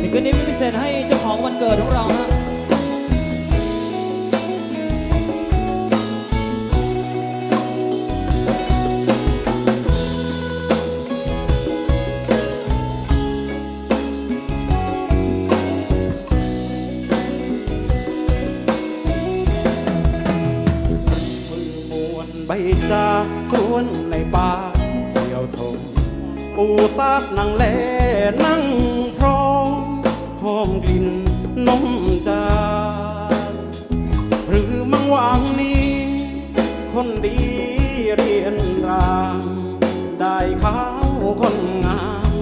สิ่งนี้พิเศษให้เจ้าของวันเกิดของเราฮะมวนใบจากสวนในป่า วทงปูซาดนั่งแลนั่งพร้อมหอมกลิ่นนมจานหรือมังหวังนี้ คนดีเรียนรามได้ข้าวคนงาม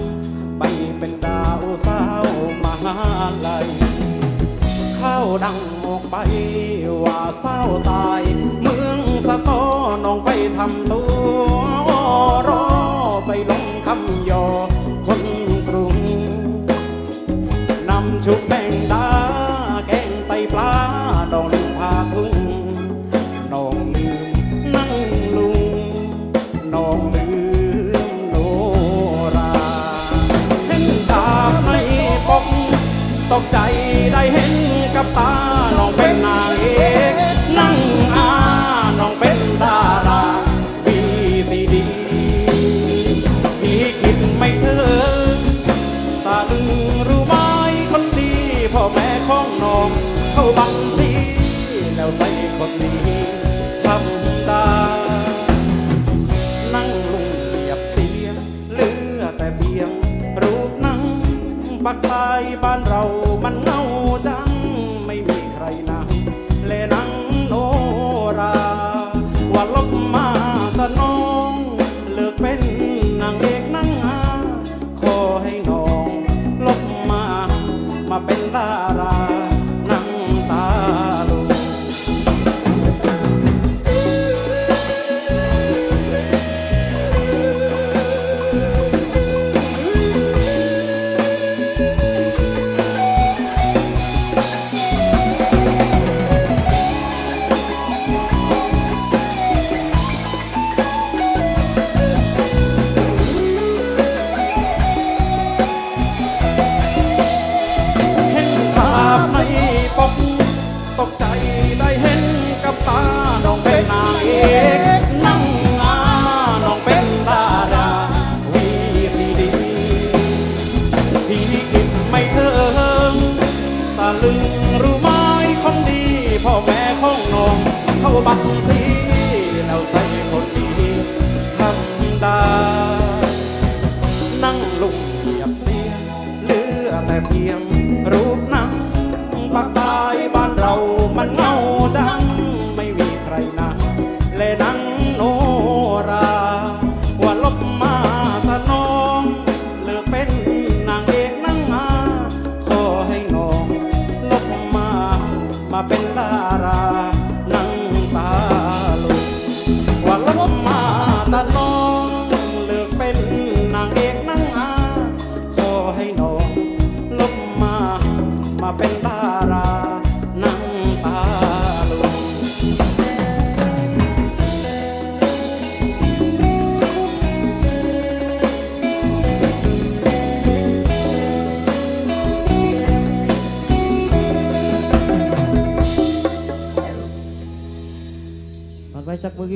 ไปเป็นดาวสาวมหาลัยข้าวดังออกไปว่าเศร้าตาย เมืองสะท้อนองไปทำตัวรอ ไปลงคำยอคนกรุงนำชุบแบ่งดา แกงไตปลาดองพาทุ่งน้องลืมนั่งลุงน้องลืมโนราเห็นดาบในปกตกใจได้เห็นกับตาน้องเป็นนาง คนนี้ทำตา นั่งลุงเหยียบเสียเหลือแต่เพียง รูปนั่งปักตายบ้านเรามันเงาจัง ไม่มีใครนั่งเลนังโนรา ว่าลบมาตะน้องเลิกเป็นนางเอกนั่งอาขอให้น้อง ลบมามาเป็นดารา บังสีแล้วใส่คนดีทำได้นั่งลุงเหยียบเสียเหลือแต่เพียงรูปนังปา ลบมาตลอดเลือกเป็นนางเอกนางอาขอให้น้องลบมา มาเป็นดารานั่งตาลงมันไว้สักเมื่อกี้